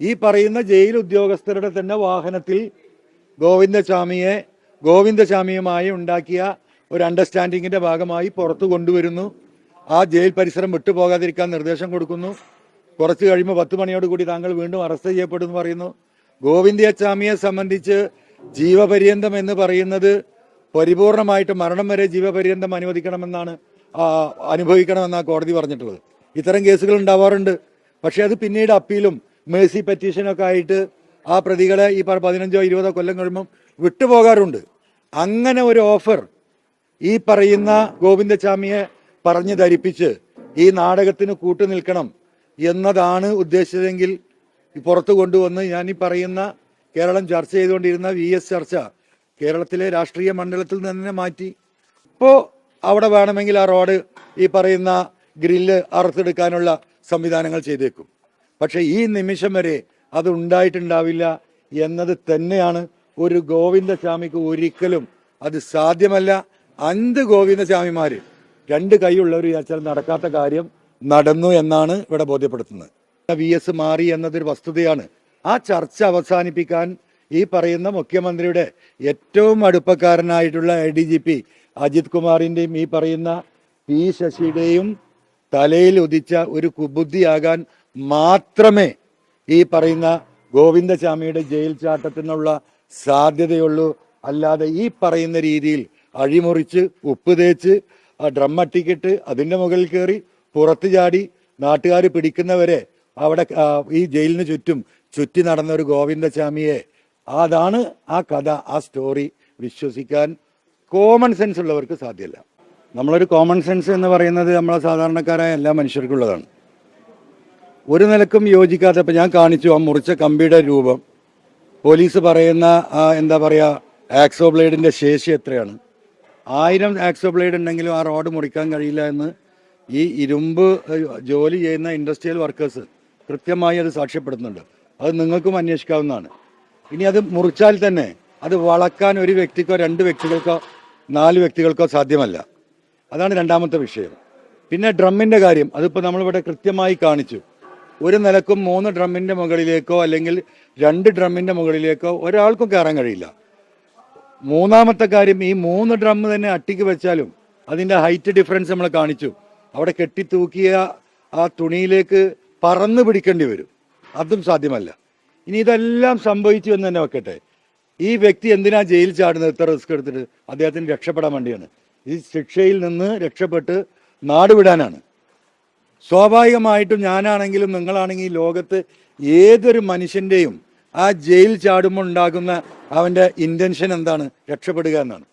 ഈ പറയുന്ന ജയിൽ ഉദ്യോഗസ്ഥരുടെ തന്നെ വാഹനത്തിൽ ഗോവിന്ദസ്വാമിയെ ഗോവിന്ദസ്വാമിയുമായി ഉണ്ടാക്കിയ ഒരു അണ്ടർസ്റ്റാൻഡിങ്ങിന്റെ ഭാഗമായി പുറത്തു കൊണ്ടുവരുന്നു. ആ ജയിൽ പരിസരം വിട്ടുപോകാതിരിക്കാൻ നിർദ്ദേശം കൊടുക്കുന്നു. കുറച്ച് കഴിയുമ്പോൾ പത്ത് മണിയോട് കൂടി താങ്കൾ വീണ്ടും അറസ്റ്റ് ചെയ്യപ്പെടും എന്ന് പറയുന്നു. ഗോവിന്ദസ്വാമിയെ സംബന്ധിച്ച് ജീവപര്യന്തം എന്ന് പറയുന്നത് പരിപൂർണമായിട്ട് മരണം വരെ ജീവപര്യന്തം അനുവദിക്കണമെന്നാണ് അനുഭവിക്കണമെന്നാണ് കോടതി പറഞ്ഞിട്ടുള്ളത്. ഇത്തരം കേസുകൾ ഉണ്ടാവാറുണ്ട്. പക്ഷേ അത് പിന്നീട് അപ്പീലും മേഴ്സി പെറ്റീഷനൊക്കെ ആയിട്ട് ആ പ്രതികളെ ഈ പതിനഞ്ചോ ഇരുപതോ കൊല്ലം കഴിയുമ്പം വിട്ടുപോകാറുണ്ട്. അങ്ങനെ ഒരു ഓഫർ ഈ പറയുന്ന ഗോവിന്ദസ്വാമിയെ പറഞ്ഞു ധരിപ്പിച്ച് ഈ നാടകത്തിന് കൂട്ടുനിൽക്കണം എന്നതാണ് ഉദ്ദേശിച്ചതെങ്കിൽ പുറത്തു കൊണ്ടുവന്ന് ഞാൻ ഈ പറയുന്ന കേരളം ചർച്ച ചെയ്തുകൊണ്ടിരുന്ന വി എസ് ചർച്ച കേരളത്തിലെ രാഷ്ട്രീയ മണ്ഡലത്തിൽ നിന്ന് തന്നെ മാറ്റി. ഇപ്പോൾ അവിടെ വേണമെങ്കിൽ ആ റോഡ് ഈ പറയുന്ന ഗ്രില്ല് അറുത്തെടുക്കാനുള്ള സംവിധാനങ്ങൾ ചെയ്തേക്കും. പക്ഷെ ഈ നിമിഷം വരെ അത് ഉണ്ടായിട്ടുണ്ടാവില്ല എന്നത് തന്നെയാണ് ഒരു ഗോവിന്ദസ്വാമിക്ക് ഒരിക്കലും അത് സാധ്യമല്ല. അഞ്ച് ഗോവിന്ദസ്വാമിമാര് രണ്ട് കൈയുള്ളവർ വിചാരിച്ചാൽ നടക്കാത്ത കാര്യം നടന്നു എന്നാണ് ഇവിടെ ബോധ്യപ്പെടുത്തുന്നത്. വി എസ് മാറി എന്നതൊരു വസ്തുതയാണ്. ആ ചർച്ച അവസാനിപ്പിക്കാൻ ഈ പറയുന്ന മുഖ്യമന്ത്രിയുടെ ഏറ്റവും അടുപ്പക്കാരനായിട്ടുള്ള A D G P Ajith കുമാറിന്റെയും ഈ പറയുന്ന പി ശശിയുടെയും തലയിൽ ഉദിച്ച ഒരു കുബുദ്ധിയാകാൻ മാത്രമേ ഈ പറയുന്ന ഗോവിന്ദസ്വാമിയുടെ ജയിൽ ചാട്ടത്തിനുള്ള സാധ്യതയുള്ളൂ. അല്ലാതെ ഈ പറയുന്ന രീതിയിൽ അഴിമുറിച്ച് ഉപ്പ് തേച്ച് ആ ഡ്രം അട്ടിക്കിട്ട് അതിന്റെ മുകളിൽ കയറി പുറത്ത് ചാടി നാട്ടുകാർ പിടിക്കുന്നവരെ അവിടെ ഈ ജയിലിന് ചുറ്റും ചുറ്റി നടന്ന ഒരു ഗോവിന്ദസ്വാമിയെ അതാണ് ആ കഥ ആ സ്റ്റോറി വിശ്വസിക്കാൻ കോമൺ സെൻസ് ഉള്ളവർക്ക് സാധ്യമല്ല. നമ്മളൊരു കോമൺ സെൻസ് എന്ന് പറയുന്നത് നമ്മളെ സാധാരണക്കാരായ എല്ലാ മനുഷ്യർക്കുള്ളതാണ് ഒരു നിലക്കും യോജിക്കാത്ത ഇപ്പം ഞാൻ കാണിച്ചു ആ മുറിച്ച കമ്പിയുടെ രൂപം. പോലീസ് പറയുന്ന എന്താ പറയുക ആക്സോ ബ്ലേഡിന്റെ ശേഷി എത്രയാണ്? ആയിരം ആക്സോ ബ്ലേഡ് ഉണ്ടെങ്കിലും ആ റോഡ് മുറിക്കാൻ കഴിയില്ല എന്ന് ഈ ഇരുമ്പ് ജോലി ചെയ്യുന്ന ഇൻഡസ്ട്രിയൽ വർക്കേഴ്സ് കൃത്യമായി അത് സാക്ഷ്യപ്പെടുത്തുന്നുണ്ട്. അത് നിങ്ങൾക്കും അന്വേഷിക്കാവുന്നതാണ്. ഇനി അത് മുറിച്ചാൽ തന്നെ അത് വളക്കാൻ ഒരു വ്യക്തിക്കോ രണ്ട് വ്യക്തികൾക്കോ നാല് വ്യക്തികൾക്കോ സാധ്യമല്ല. അതാണ് രണ്ടാമത്തെ വിഷയം. പിന്നെ ഡ്രമ്മിന്റെ കാര്യം. അതിപ്പോൾ നമ്മളിവിടെ കൃത്യമായി കാണിച്ചു. ഒരു നിലക്കും മൂന്ന് ഡ്രമ്മിന്റെ മുകളിലേക്കോ അല്ലെങ്കിൽ രണ്ട് ഡ്രമ്മിന്റെ മുകളിലേക്കോ ഒരാൾക്കും കയറാൻ കഴിയില്ല. മൂന്നാമത്തെ കാര്യം ഈ മൂന്ന് ഡ്രം തന്നെ അട്ടിക്ക് വെച്ചാലും അതിന്റെ ഹൈറ്റ് ഡിഫറൻസ് നമ്മൾ കാണിച്ചു. അവിടെ കെട്ടിത്തൂക്കിയ ആ തുണിയിലേക്ക് പറന്ന് പിടിക്കേണ്ടി വരും. അതും സാധ്യമല്ല. ഇനി ഇതെല്ലാം സംഭവിച്ചു എന്ന് തന്നെ വെക്കട്ടെ. ഈ വ്യക്തി എന്തിനാ ജയിൽ ചാടുന്നത്? ഇത്ര റിസ്ക് എടുത്തിട്ട് അദ്ദേഹത്തിന് രക്ഷപ്പെടാൻ വേണ്ടിയാണ്. ഈ ശിക്ഷയിൽ നിന്ന് രക്ഷപ്പെട്ട് നാടുവിടാനാണ് സ്വാഭാവികമായിട്ടും ഞാനാണെങ്കിലും നിങ്ങളാണെങ്കിൽ ലോകത്ത് ഏതൊരു മനുഷ്യന്റെയും ആ ജയിൽ ചാടുമ്പോൾ ഉണ്ടാകുന്ന അവന്റെ ഇന്റൻഷൻ എന്താണ്? രക്ഷപ്പെടുക എന്നാണ്.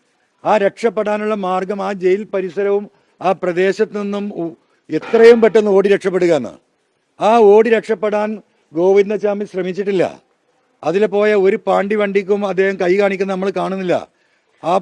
ആ രക്ഷപ്പെടാനുള്ള മാർഗം ആ ജയിൽ പരിസരവും ആ പ്രദേശത്തു നിന്നും എത്രയും പെട്ടെന്ന് ഓടി രക്ഷപ്പെടുക എന്നാണ്. ആ ഓടി രക്ഷപ്പെടാൻ ഗോവിന്ദസ്വാമി ശ്രമിച്ചിട്ടില്ല. അതിൽ പോയ ഒരു പാണ്ടി വണ്ടിക്കും അദ്ദേഹം കൈ കാണിക്കുന്ന നമ്മൾ കാണുന്നില്ല. ആ,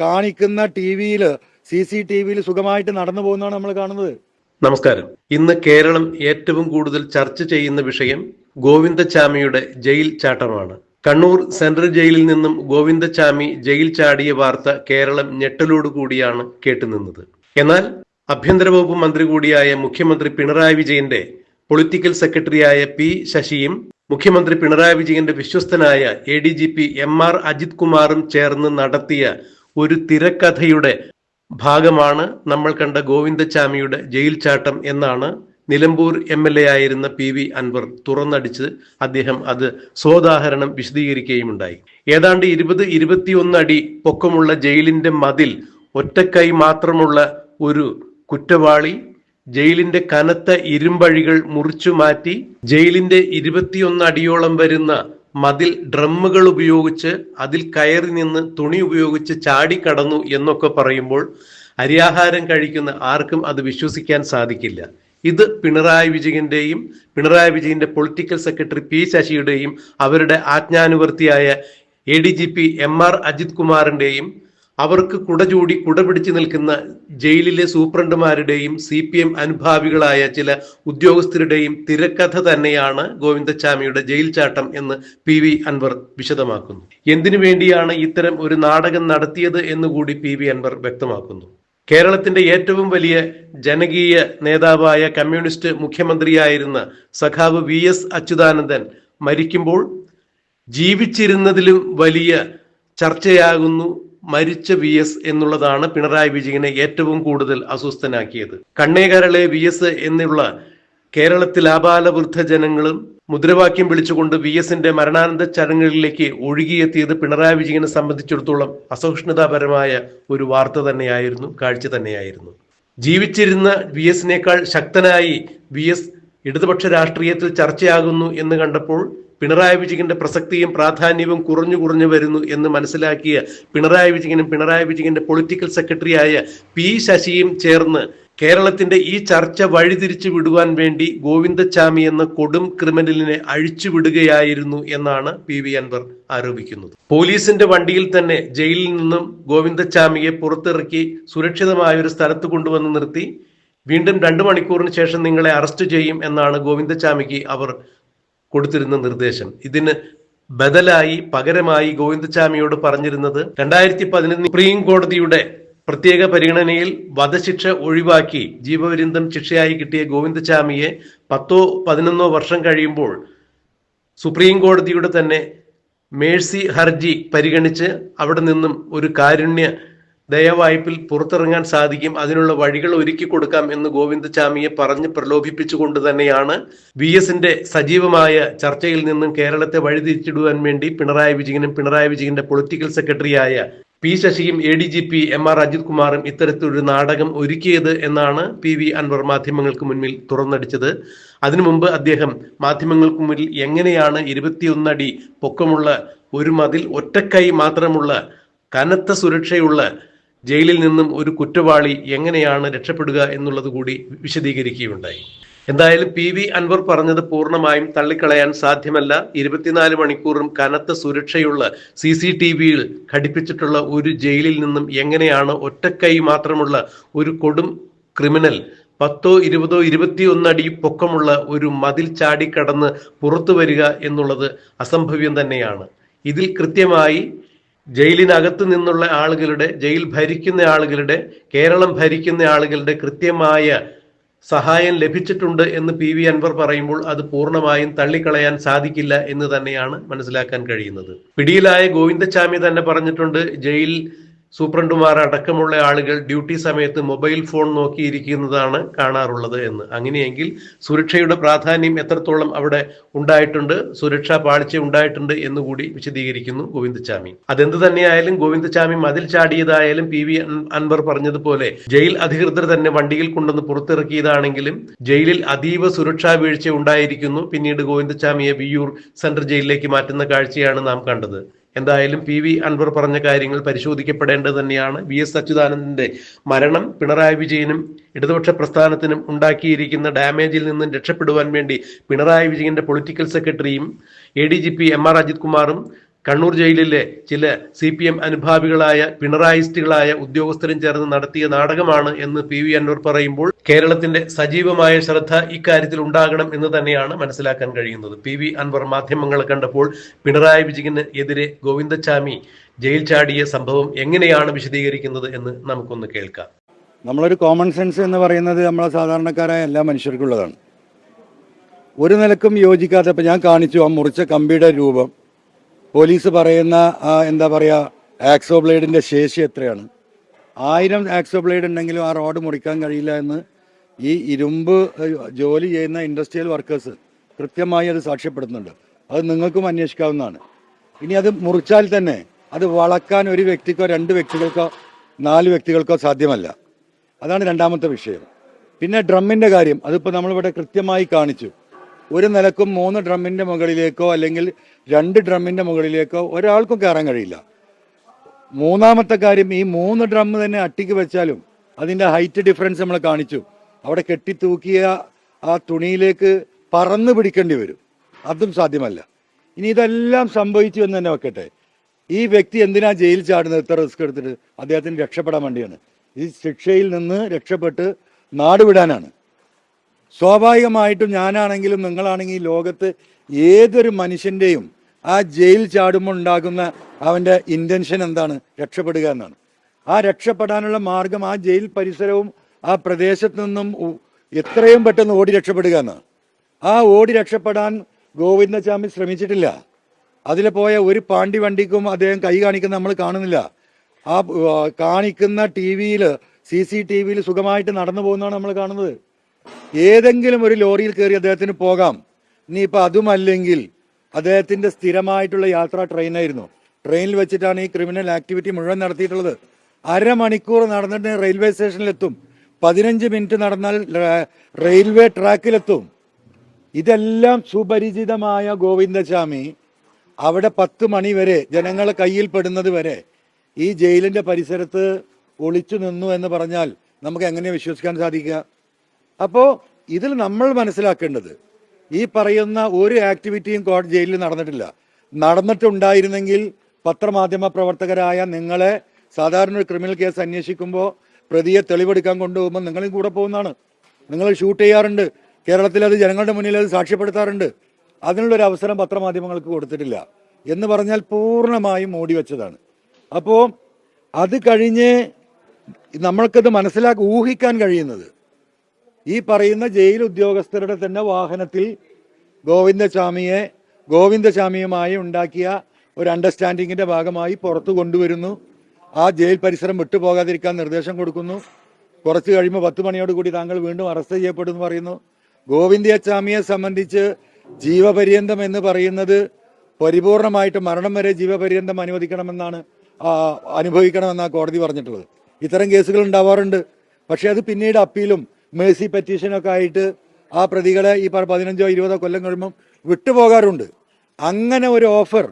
കാണിക്കുന്ന ടി വിയിൽ സി സി ടി വിയിൽ സുഖമായിട്ട് നടന്നു പോകുന്നതാണ് നമ്മൾ കാണുന്നത്. നമസ്കാരം. ഇന്ന് കേരളം ഏറ്റവും കൂടുതൽ ചർച്ച ചെയ്യുന്ന വിഷയം ഗോവിന്ദചാമിയുടെ ജയിൽ ചാട്ടമാണ്. കണ്ണൂർ സെൻട്രൽ ജയിലിൽ നിന്നും ഗോവിന്ദചാമി ജയിൽ ചാടിയ വാർത്ത കേരളം ഞെട്ടലോട് കൂടിയാണ് കേട്ടുനിന്നത്. എന്നാൽ ആഭ്യന്തര വകുപ്പ് മന്ത്രി കൂടിയായ മുഖ്യമന്ത്രി പിണറായി വിജയന്റെ പൊളിറ്റിക്കൽ സെക്രട്ടറിയായ പി ശശിയും മുഖ്യമന്ത്രി പിണറായി വിജയന്റെ വിശ്വസ്തനായ A D G P M R Ajith കുമാറും ചേർന്ന് നടത്തിയ ഒരു തിരക്കഥയുടെ ഭാഗമാണ് നമ്മൾ കണ്ട ഗോവിന്ദച്ചാമിയുടെ ജയിൽ ചാട്ടം എന്നാണ് നിലമ്പൂർ എം എൽ എ ആയിരുന്ന പി വി അൻവർ തുറന്നടിച്ച് അദ്ദേഹം അത് സ്വോദാഹരണം വിശദീകരിക്കുകയുമുണ്ടായി. ഏതാണ്ട് ഇരുപത് ഇരുപത്തിയൊന്ന് അടി പൊക്കമുള്ള ജയിലിന്റെ മതിൽ ഒറ്റക്കൈ മാത്രമുള്ള ഒരു കുറ്റവാളി ജയിലിന്റെ കനത്ത ഇരുമ്പഴികൾ മുറിച്ചു മാറ്റി ജയിലിന്റെ ഇരുപത്തിയൊന്ന് അടിയോളം വരുന്ന മതിൽ ഡ്രമ്മുകൾ ഉപയോഗിച്ച് അതിൽ കയറി നിന്ന് തുണി ഉപയോഗിച്ച് ചാടിക്കടന്നു എന്നൊക്കെ പറയുമ്പോൾ അരിയാഹാരം കഴിക്കുന്ന ആർക്കും അത് വിശ്വസിക്കാൻ സാധിക്കില്ല. ഇത് പിണറായി വിജയന്റെയും പിണറായി വിജയന്റെ പൊളിറ്റിക്കൽ സെക്രട്ടറി പി ശശിയുടെയും അവരുടെ ആജ്ഞാനുവർത്തിയായ A D G P M R Ajith കുമാറിന്റെയും അവർക്ക് കുട ചൂടി കുട പിടിച്ചു നിൽക്കുന്ന ജയിലിലെ സൂപ്രണ്ടുമാരുടെയും സി പി എം അനുഭാവികളായ ചില ഉദ്യോഗസ്ഥരുടെയും തിരക്കഥ തന്നെയാണ് ഗോവിന്ദച്ചാമിയുടെ ജയിൽ ചാട്ടം എന്ന് പി വി അൻവർ വിശദമാക്കുന്നു. എന്തിനു വേണ്ടിയാണ് ഇത്തരം ഒരു നാടകം നടത്തിയത് എന്നുകൂടി പി വി അൻവർ വ്യക്തമാക്കുന്നു. കേരളത്തിന്റെ ഏറ്റവും വലിയ ജനകീയ നേതാവായ കമ്മ്യൂണിസ്റ്റ് മുഖ്യമന്ത്രിയായിരുന്ന സഖാവ് വി എസ് അച്യുതാനന്ദൻ മരിക്കുമ്പോൾ ജീവിച്ചിരുന്നതിലും വലിയ ചർച്ചയാകുന്നു. മരിച്ച വി എസ് എന്നുള്ളതാണ് പിണറായി വിജയനെ ഏറ്റവും കൂടുതൽ അസ്വസ്ഥനാക്കിയത്. കണ്ണേകരളെ വി എസ് എന്നുള്ള കേരളത്തിൽ ആപാല വൃദ്ധജനങ്ങളും മുദ്രാവാക്യം വിളിച്ചുകൊണ്ട് വി എസിന്റെ മരണാനന്ത ചടങ്ങുകളിലേക്ക് ഒഴുകിയെത്തിയത് പിണറായി വിജയനെ സംബന്ധിച്ചിടത്തോളം അസഹിഷ്ണുതാപരമായ ഒരു വാർത്ത തന്നെയായിരുന്നു കാഴ്ച തന്നെയായിരുന്നു. ജീവിച്ചിരുന്ന വി എസിനേക്കാൾ ശക്തനായി വി എസ് ഇടതുപക്ഷ രാഷ്ട്രീയത്തിൽ ചർച്ചയാകുന്നു എന്ന് കണ്ടപ്പോൾ പിണറായി വിജയന്റെ പ്രസക്തിയും പ്രാധാന്യവും കുറഞ്ഞു കുറഞ്ഞു വരുന്നു എന്ന് മനസ്സിലാക്കിയ പിണറായി വിജയനും പിണറായി വിജയന്റെ പൊളിറ്റിക്കൽ സെക്രട്ടറിയായ പി ശശിയും ചേർന്ന് കേരളത്തിന്റെ ഈ ചർച്ച വഴിതിരിച്ചു വിടുവാൻ വേണ്ടി ഗോവിന്ദച്ചാമി എന്ന കൊടും ക്രിമിനലിനെ അഴിച്ചു വിടുകയായിരുന്നു എന്നാണ് പി വി അൻവർ ആരോപിക്കുന്നത്. പോലീസിന്റെ വണ്ടിയിൽ തന്നെ ജയിലിൽ നിന്നും ഗോവിന്ദച്ചാമിയെ പുറത്തിറക്കി സുരക്ഷിതമായ ഒരു സ്ഥലത്ത് കൊണ്ടുവന്ന് നിർത്തി. വീണ്ടും രണ്ടു മണിക്കൂറിന് ശേഷം നിങ്ങളെ അറസ്റ്റ് ചെയ്യും എന്നാണ് ഗോവിന്ദച്ചാമിക്ക് അവർ കൊടുത്തിരുന്ന നിർദ്ദേശം. ഇതിന് ബദലായി പകരമായി ഗോവിന്ദച്ചാമിയോട് പറഞ്ഞിരുന്നത് രണ്ടായിരത്തി പതിനൊന്ന് സുപ്രീം കോടതിയുടെ പ്രത്യേക പരിഗണനയിൽ വധശിക്ഷ ഒഴിവാക്കി ജീവപര്യന്തം ശിക്ഷയായി കിട്ടിയ ഗോവിന്ദച്ചാമിയെ പത്തോ പതിനൊന്നോ വർഷം കഴിയുമ്പോൾ സുപ്രീം കോടതിയുടെ തന്നെ മേഴ്സി ഹർജി പരിഗണിച്ച് അവിടെ നിന്നും ഒരു കാരുണ്യ ദയവായ്പിൽ പുറത്തിറങ്ങാൻ സാധിക്കും. അതിനുള്ള വഴികൾ ഒരുക്കി കൊടുക്കാം എന്ന് ഗോവിന്ദചാമിയെ പറഞ്ഞ് പ്രലോഭിപ്പിച്ചുകൊണ്ട് തന്നെയാണ് വി എസിന്റെ സജീവമായ ചർച്ചയിൽ നിന്നും കേരളത്തെ വഴിതിരിച്ചിടുവാൻ വേണ്ടി പിണറായി വിജയനും പിണറായി വിജയന്റെ പൊളിറ്റിക്കൽ സെക്രട്ടറിയായ P ശശിയും A D G P M R Ajith കുമാറും ഇത്തരത്തിലൊരു നാടകം ഒരുക്കിയത് എന്നാണ് പി വി അൻവർ മാധ്യമങ്ങൾക്ക് മുന്നിൽ തുറന്നടിച്ചത്. അതിനു മുമ്പ് അദ്ദേഹം മാധ്യമങ്ങൾക്ക് മുന്നിൽ എങ്ങനെയാണ് ഇരുപത്തിയൊന്നടി പൊക്കമുള്ള ഒരു മതിൽ ഒറ്റക്കൈ മാത്രമുള്ള കനത്ത സുരക്ഷയുള്ള ജയിലിൽ നിന്നും ഒരു കുറ്റവാളി എങ്ങനെയാണ് രക്ഷപ്പെടുക എന്നുള്ളത് കൂടി വിശദീകരിക്കുകയുണ്ടായി. എന്തായാലും പി വി അൻവർ പറഞ്ഞത് പൂർണമായും തള്ളിക്കളയാൻ സാധ്യമല്ല. ഇരുപത്തിനാല് മണിക്കൂറും കനത്ത സുരക്ഷയുള്ള സി സി ടി വിയിൽ ഘടിപ്പിച്ചിട്ടുള്ള ഒരു ജയിലിൽ നിന്നും എങ്ങനെയാണ് ഒറ്റക്കൈ മാത്രമുള്ള ഒരു കൊടും ക്രിമിനൽ പത്തോ ഇരുപതോ ഇരുപത്തിയൊന്നടി പൊക്കമുള്ള ഒരു മതിൽ ചാടിക്കടന്ന് പുറത്തു വരിക എന്നുള്ളത് അസംഭവ്യം തന്നെയാണ്. ഇതിൽ കൃത്യമായി ജയിലിനകത്ത് നിന്നുള്ള ആളുകളുടെ ജയിൽ ഭരിക്കുന്ന ആളുകളുടെ കേരളം ഭരിക്കുന്ന ആളുകളുടെ കൃത്യമായ സഹായം ലഭിച്ചിട്ടുണ്ട് എന്ന് പി വി അൻവർ പറയുമ്പോൾ അത് പൂർണമായും തള്ളിക്കളയാൻ സാധിക്കില്ല എന്ന് തന്നെയാണ് മനസ്സിലാക്കാൻ കഴിയുന്നത്. പിടിയിലായ ഗോവിന്ദച്ചാമി തന്നെ പറഞ്ഞിട്ടുണ്ട് ജയിൽ സൂപ്രണ്ടുമാർ അടക്കമുള്ള ആളുകൾ ഡ്യൂട്ടി സമയത്ത് മൊബൈൽ ഫോൺ നോക്കിയിരിക്കുന്നതാണ് കാണാറുള്ളത് എന്ന്. അങ്ങനെയെങ്കിൽ സുരക്ഷയുടെ പ്രാധാന്യം എത്രത്തോളം അവിടെ ഉണ്ടായിട്ടുണ്ട് സുരക്ഷാ പാളിച്ച ഉണ്ടായിട്ടുണ്ട് എന്നുകൂടി വിശദീകരിക്കുന്നു ഗോവിന്ദചാമി അതെന്ത് തന്നെയായാലും ഗോവിന്ദച്ചാമി മതിൽ ചാടിയതായാലും പി വി അൻവർ പറഞ്ഞതുപോലെ ജയിൽ അധികൃതർ തന്നെ വണ്ടിയിൽ കൊണ്ടുവന്ന് പുറത്തിറക്കിയതാണെങ്കിലും ജയിലിൽ അതീവ സുരക്ഷാ വീഴ്ച ഉണ്ടായിരിക്കുന്നു. പിന്നീട് ഗോവിന്ദചാമിയെ വിയൂർ സെൻട്രൽ ജയിലിലേക്ക് മാറ്റുന്ന കാഴ്ചയാണ് നാം കണ്ടത്. എന്തായാലും പി വി അൻവർ പറഞ്ഞ കാര്യങ്ങൾ പരിശോധിക്കപ്പെടേണ്ടത് തന്നെയാണ്. വി എസ് അച്യുതാനന്ദന്റെ മരണം പിണറായി വിജയനും ഇടതുപക്ഷ പ്രസ്ഥാനത്തിനും ഉണ്ടാക്കിയിരിക്കുന്ന ഡാമേജിൽ നിന്നും രക്ഷപ്പെടുവാൻ വേണ്ടി പിണറായി വിജയന്റെ പൊളിറ്റിക്കൽ സെക്രട്ടറിയും A D G P M R Ajith കുമാറും കണ്ണൂർ ജയിലിലെ ചില സി പി എം അനുഭാവികളായ പിണറായിസ്റ്റുകളായ ഉദ്യോഗസ്ഥരും ചേർന്ന് നടത്തിയ നാടകമാണ് എന്ന് പി വി അന്നൂർ പറയുമ്പോൾ കേരളത്തിന്റെ സജീവമായ ശ്രദ്ധ ഇക്കാര്യത്തിൽ ഉണ്ടാകണം എന്ന് തന്നെയാണ് മനസ്സിലാക്കാൻ കഴിയുന്നത്. പി വി അൻവർ മാധ്യമങ്ങളെ കണ്ടപ്പോൾ പിണറായി വിജയന് എതിരെ ഗോവിന്ദച്ചാമി ജയിൽ ചാടിയ സംഭവം എങ്ങനെയാണ് വിശദീകരിക്കുന്നത് എന്ന് നമുക്കൊന്ന് കേൾക്കാം. നമ്മളൊരു കോമൺ സെൻസ് എന്ന് പറയുന്നത് നമ്മളെ സാധാരണക്കാരായ എല്ലാ മനുഷ്യർക്കുള്ളതാണ് ഒരു നിലക്കും യോജിക്കാത്ത ഞാൻ കാണിച്ചു ആ മുറിച്ച കമ്പിയുടെ രൂപം. പോലീസ് പറയുന്ന എന്താ പറയുക ആക്സോ ബ്ലേഡിന്റെ ശേഷി എത്രയാണ്? ആയിരം ആക്സോ ബ്ലേഡ് ഉണ്ടെങ്കിലും ആ റോഡ് മുറിക്കാൻ കഴിയില്ല എന്ന് ഈ ഇരുമ്പ് ജോലി ചെയ്യുന്ന ഇൻഡസ്ട്രിയൽ വർക്കേഴ്സ് കൃത്യമായി അത് സാക്ഷ്യപ്പെടുത്തുന്നുണ്ട്. അത് നിങ്ങൾക്കും അന്വേഷിക്കാവുന്നതാണ്. ഇനി അത് മുറിച്ചാൽ തന്നെ അത് വളക്കാൻ ഒരു വ്യക്തിക്കോ രണ്ട് വ്യക്തികൾക്കോ നാല് വ്യക്തികൾക്കോ സാധ്യമല്ല. അതാണ് രണ്ടാമത്തെ വിഷയം. പിന്നെ ഡ്രമ്മിന്റെ കാര്യം. അതിപ്പോൾ നമ്മളിവിടെ കൃത്യമായി കാണിച്ചു. ഒരു നിലക്കും മൂന്ന് ഡ്രമ്മിന്റെ മുകളിലേക്കോ അല്ലെങ്കിൽ രണ്ട് ഡ്രമ്മിന്റെ മുകളിലേക്കോ ഒരാൾക്കും കയറാൻ കഴിയില്ല. മൂന്നാമത്തെ കാര്യം ഈ മൂന്ന് ഡ്രം തന്നെ അട്ടിക്ക് വെച്ചാലും അതിന്റെ ഹൈറ്റ് ഡിഫറൻസ് നമ്മൾ കാണിച്ചു. അവിടെ കെട്ടിത്തൂക്കിയ ആ തുണിയിലേക്ക് പറന്ന് പിടിക്കേണ്ടി വരും. അതും സാധ്യമല്ല. ഇനി ഇതെല്ലാം സംഭവിച്ചു എന്ന് തന്നെ വെക്കട്ടെ. ഈ വ്യക്തി എന്തിനാ ജയിൽ ചാടുന്നത്? ഇത്ര റിസ്ക് എടുത്തിട്ട് അദ്ദേഹത്തിന് രക്ഷപ്പെടാൻ വേണ്ടിയാണ്. ഈ ശിക്ഷയിൽ നിന്ന് രക്ഷപ്പെട്ട് നാട് വിടാനാണ്. സ്വാഭാവികമായിട്ടും ഞാനാണെങ്കിലും നിങ്ങളാണെങ്കിൽ ലോകത്ത് ഏതൊരു മനുഷ്യന്റെയും ആ ജയിൽ ചാടുമ്പോൾ ഉണ്ടാകുന്ന അവന്റെ ഇന്റൻഷൻ എന്താണ്? രക്ഷപ്പെടുക എന്നാണ്. ആ രക്ഷപ്പെടാനുള്ള മാർഗം ആ ജയിൽ പരിസരവും ആ പ്രദേശത്തു നിന്നും എത്രയും പെട്ടെന്ന് ഓടി രക്ഷപ്പെടുക എന്നാണ്. ആ ഓടി രക്ഷപ്പെടാൻ ഗോവിന്ദചാമി ശ്രമിച്ചിട്ടില്ല. അതിൽ പോയ ഒരു പാണ്ടി വണ്ടിക്കും അദ്ദേഹം കൈ കാണിക്കുന്ന നമ്മൾ കാണുന്നില്ല. ആ, കാണിക്കുന്ന ടി വിയിൽ സി സി ടി വിയിൽ സുഖമായിട്ട് നടന്നു പോകുന്നതാണ് നമ്മൾ കാണുന്നത്. ഏതെങ്കിലും ഒരു ലോറിയിൽ കയറി അദ്ദേഹത്തിന് പോകാം. ഇനിയിപ്പോൾ അതുമല്ലെങ്കിൽ അദ്ദേഹത്തിന്റെ സ്ഥിരമായിട്ടുള്ള യാത്ര ട്രെയിനായിരുന്നു. ട്രെയിനിൽ വെച്ചിട്ടാണ് ഈ ക്രിമിനൽ ആക്ടിവിറ്റി മുഴുവൻ നടത്തിയിട്ടുള്ളത്. അരമണിക്കൂർ നടന്നിട്ട് റെയിൽവേ സ്റ്റേഷനിലെത്തും. പതിനഞ്ച് മിനിറ്റ് നടന്നാൽ റെയിൽവേ ട്രാക്കിലെത്തും. ഇതെല്ലാം സുപരിചിതമായ ഗോവിന്ദസ്വാമി അവിടെ പത്ത് മണി വരെ ജനങ്ങളെ കയ്യിൽ പെടുന്നത് വരെ ഈ ജയിലിന്റെ പരിസരത്ത് ഒളിച്ചു നിന്നു എന്ന് പറഞ്ഞാൽ നമുക്ക് എങ്ങനെ വിശ്വസിക്കാൻ സാധിക്കുക? അപ്പോൾ ഇതിൽ നമ്മൾ മനസ്സിലാക്കേണ്ടത് ഈ പറയുന്ന ഒരു ആക്ടിവിറ്റിയും കോടതി ജയിലിൽ നടന്നിട്ടില്ല. നടന്നിട്ടുണ്ടായിരുന്നെങ്കിൽ പത്രമാധ്യമ പ്രവർത്തകരായ നിങ്ങളെ സാധാരണ ഒരു ക്രിമിനൽ കേസ് അന്വേഷിക്കുമ്പോൾ പ്രതിയെ തെളിവെടുക്കാൻ കൊണ്ടുപോകുമ്പോൾ നിങ്ങളും കൂടെ പോകുന്നതാണ്. നിങ്ങൾ ഷൂട്ട് ചെയ്യാറുണ്ട്. കേരളത്തിൽ അത് ജനങ്ങളുടെ മുന്നിൽ അത് സാക്ഷ്യപ്പെടുത്താറുണ്ട്. അതിനുള്ളൊരു അവസരം പത്രമാധ്യമങ്ങൾക്ക് കൊടുത്തിട്ടില്ല. എന്ന് പറഞ്ഞാൽ പൂർണമായും മൂടി വെച്ചതാണ്. അപ്പോൾ അത് കഴിഞ്ഞ് നമ്മൾക്കത് മനസ്സിലാക്കി ഊഹിക്കാൻ കഴിയുന്നത് ഈ പറയുന്ന ജയിൽ ഉദ്യോഗസ്ഥരുടെ തന്നെ വാഹനത്തിൽ ഗോവിന്ദസ്വാമിയെ ഗോവിന്ദസ്വാമിയുമായി ഉണ്ടാക്കിയ ഒരു അണ്ടർസ്റ്റാൻഡിങ്ങിന്റെ ഭാഗമായി പുറത്തു കൊണ്ടുവരുന്നു. ആ ജയിൽ പരിസരം വിട്ടുപോകാതിരിക്കാൻ നിർദ്ദേശം കൊടുക്കുന്നു. കുറച്ച് കഴിയുമ്പോൾ പത്ത് മണിയോട് കൂടി താങ്കൾ വീണ്ടും അറസ്റ്റ് ചെയ്യപ്പെടുമെന്ന് പറയുന്നു. ഗോവിന്ദസ്വാമിയെ സംബന്ധിച്ച് ജീവപര്യന്തം എന്ന് പറയുന്നത് പരിപൂർണമായിട്ട് മരണം വരെ ജീവപര്യന്തം അനുവദിക്കണമെന്നാണ് അനുഭവിക്കണമെന്നാണ് കോടതി പറഞ്ഞിട്ടുള്ളത്. ഇത്തരം കേസുകൾ ഉണ്ടാവാറുണ്ട്. പക്ഷേ അത് പിന്നീട് അപ്പീലും മേഴ്സി പെറ്റീഷനൊക്കെ ആയിട്ട് ആ പ്രതികളെ ഈ പതിനഞ്ചോ ഇരുപതോ കൊല്ലം കഴിയുമ്പം വിട്ടുപോകാറുണ്ട്. അങ്ങനെ ഒരു ഓഫർ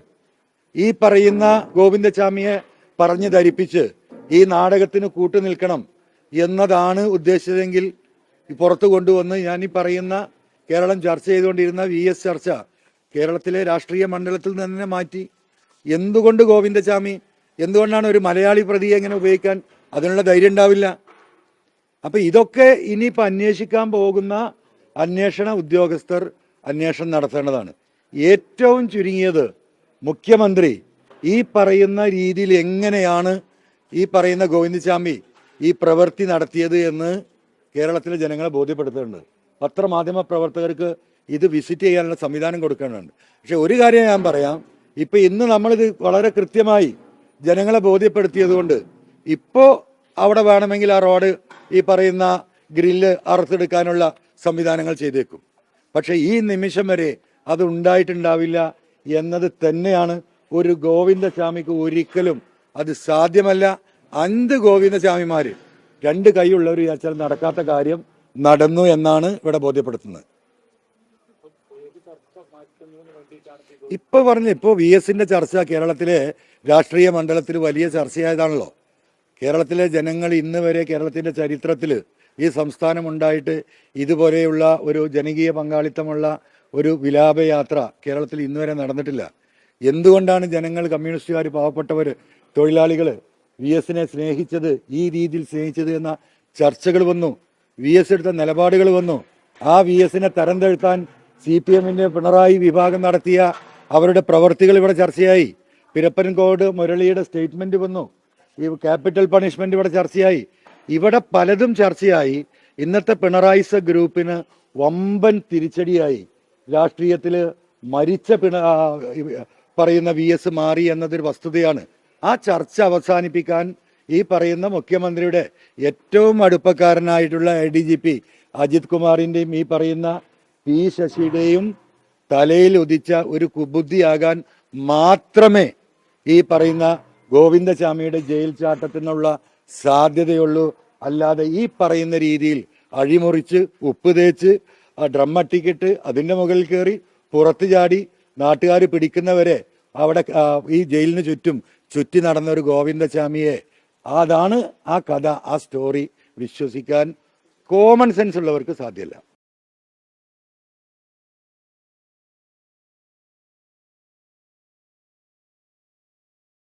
ഈ പറയുന്ന ഗോവിന്ദസ്വാമിയെ പറഞ്ഞു ധരിപ്പിച്ച് ഈ നാടകത്തിന് കൂട്ടു നിൽക്കണം എന്നതാണ് ഉദ്ദേശിച്ചതെങ്കിൽ പുറത്തു കൊണ്ടുവന്ന് ഞാൻ ഈ പറയുന്ന കേരളം ചർച്ച ചെയ്തുകൊണ്ടിരുന്ന വി എസ് ചർച്ച കേരളത്തിലെ രാഷ്ട്രീയ മണ്ഡലത്തിൽ തന്നെ മാറ്റി എന്തുകൊണ്ട് ഗോവിന്ദസ്വാമി എന്തുകൊണ്ടാണ് ഒരു മലയാളി പ്രതിയെ എങ്ങനെ ഉപയോഗിക്കാൻ അതിനുള്ള ധൈര്യം ഉണ്ടാവില്ല? അപ്പൊ ഇതൊക്കെ ഇനിയിപ്പോൾ അന്വേഷിക്കാൻ പോകുന്ന അന്വേഷണ ഉദ്യോഗസ്ഥർ അന്വേഷണം നടത്തേണ്ടതാണ്. ഏറ്റവും ചുരുങ്ങിയത് മുഖ്യമന്ത്രി ഈ പറയുന്ന രീതിയിൽ എങ്ങനെയാണ് ഈ പറയുന്ന ഗോവിന്ദസ്വാമി ഈ പ്രവൃത്തി നടത്തിയത് എന്ന് കേരളത്തിലെ ജനങ്ങളെ ബോധ്യപ്പെടുത്തേണ്ടത് പത്രമാധ്യമ പ്രവർത്തകർക്ക് ഇത് വിസിറ്റ് ചെയ്യാനുള്ള സംവിധാനം കൊടുക്കേണ്ടതുണ്ട്. പക്ഷെ ഒരു കാര്യം ഞാൻ പറയാം. ഇപ്പൊ ഇന്ന് നമ്മളിത് വളരെ കൃത്യമായി ജനങ്ങളെ ബോധ്യപ്പെടുത്തിയത് കൊണ്ട് ഇപ്പോ അവിടെ വേണമെങ്കിൽ ആ റോഡ് ഈ പറയുന്ന ഗ്രില്ല് അറുത്തെടുക്കാനുള്ള സംവിധാനങ്ങൾ ചെയ്തേക്കും. പക്ഷേ ഈ നിമിഷം വരെ അത് ഉണ്ടായിട്ടുണ്ടാവില്ല എന്നത് തന്നെയാണ് ഒരു ഗോവിന്ദസ്വാമിക്ക് ഒരിക്കലും അത് സാധ്യമല്ല. അഞ്ച് ഗോവിന്ദസ്വാമിമാർ രണ്ട് കൈയുള്ളവർ വിചാരിച്ചാൽ നടക്കാത്ത കാര്യം നടന്നു എന്നാണ് ഇവിടെ ബോധ്യപ്പെടുത്തുന്നത്. ഇപ്പൊ പറഞ്ഞു ഇപ്പോ വി എസിന്റെ ചർച്ച കേരളത്തിലെ രാഷ്ട്രീയ മണ്ഡലത്തിൽ വലിയ ചർച്ചയായതാണല്ലോ. കേരളത്തിലെ ജനങ്ങൾ ഇന്ന് വരെ കേരളത്തിന്റെ ചരിത്രത്തിൽ ഈ സംസ്ഥാനം ഉണ്ടായിട്ട് ഇതുപോലെയുള്ള ഒരു ജനകീയ പങ്കാളിത്തമുള്ള ഒരു വിലാപയാത്ര കേരളത്തിൽ ഇന്ന് വരെ നടന്നിട്ടില്ല. എന്തുകൊണ്ടാണ് ജനങ്ങൾ കമ്മ്യൂണിസ്റ്റുകാർ പാവപ്പെട്ടവർ തൊഴിലാളികൾ വി എസിനെ സ്നേഹിച്ചത് ഈ രീതിയിൽ സ്നേഹിച്ചത് എന്ന ചർച്ചകൾ വന്നു വി എസ് എടുത്ത നിലപാടുകൾ വന്നു. ആ വി എസിനെ തരം തഴുത്താൻ സി പി എമ്മിന്റെ പിണറായി വിഭാഗം നടത്തിയ അവരുടെ പ്രവർത്തികൾ ഇവിടെ ചർച്ചയായി. പിരപ്പൻകോട് മുരളിയുടെ സ്റ്റേറ്റ്മെന്റ് വന്നു. ഈ ക്യാപിറ്റൽ പണിഷ്മെന്റ് ഇവിടെ ചർച്ചയായി. ഇവിടെ പലതും ചർച്ചയായി. ഇന്നത്തെ പിണറായിസ ഗ്രൂപ്പിന് വമ്പൻ തിരിച്ചടിയായി. രാഷ്ട്രീയത്തിൽ മരിച്ച പിണ പറയുന്ന വി എസ് മാറി എന്നതൊരു വസ്തുതയാണ്. ആ ചർച്ച അവസാനിപ്പിക്കാൻ ഈ പറയുന്ന മുഖ്യമന്ത്രിയുടെ ഏറ്റവും അടുപ്പക്കാരനായിട്ടുള്ള A D G P Ajith കുമാറിന്റെയും ഈ പറയുന്ന പി ശശിയുടെയും തലയിൽ ഉദിച്ച ഒരു കുബുദ്ധിയാകാൻ മാത്രമേ ഈ പറയുന്ന ഗോവിന്ദസ്വാമിയുടെ ജയിൽ ചാട്ടത്തിനുള്ള സാധ്യതയുള്ളൂ. അല്ലാതെ ഈ പറയുന്ന രീതിയിൽ അഴിമുറിച്ച് ഉപ്പ് തേച്ച് ആ അതിന്റെ മുകളിൽ കയറി പുറത്ത് ചാടി നാട്ടുകാർ പിടിക്കുന്നവരെ അവിടെ ഈ ജയിലിന് ചുറ്റും ചുറ്റി നടന്ന ഒരു ഗോവിന്ദസ്വാമിയെ അതാണ് ആ കഥ ആ സ്റ്റോറി വിശ്വസിക്കാൻ കോമൺ സെൻസ് ഉള്ളവർക്ക് സാധ്യമല്ല.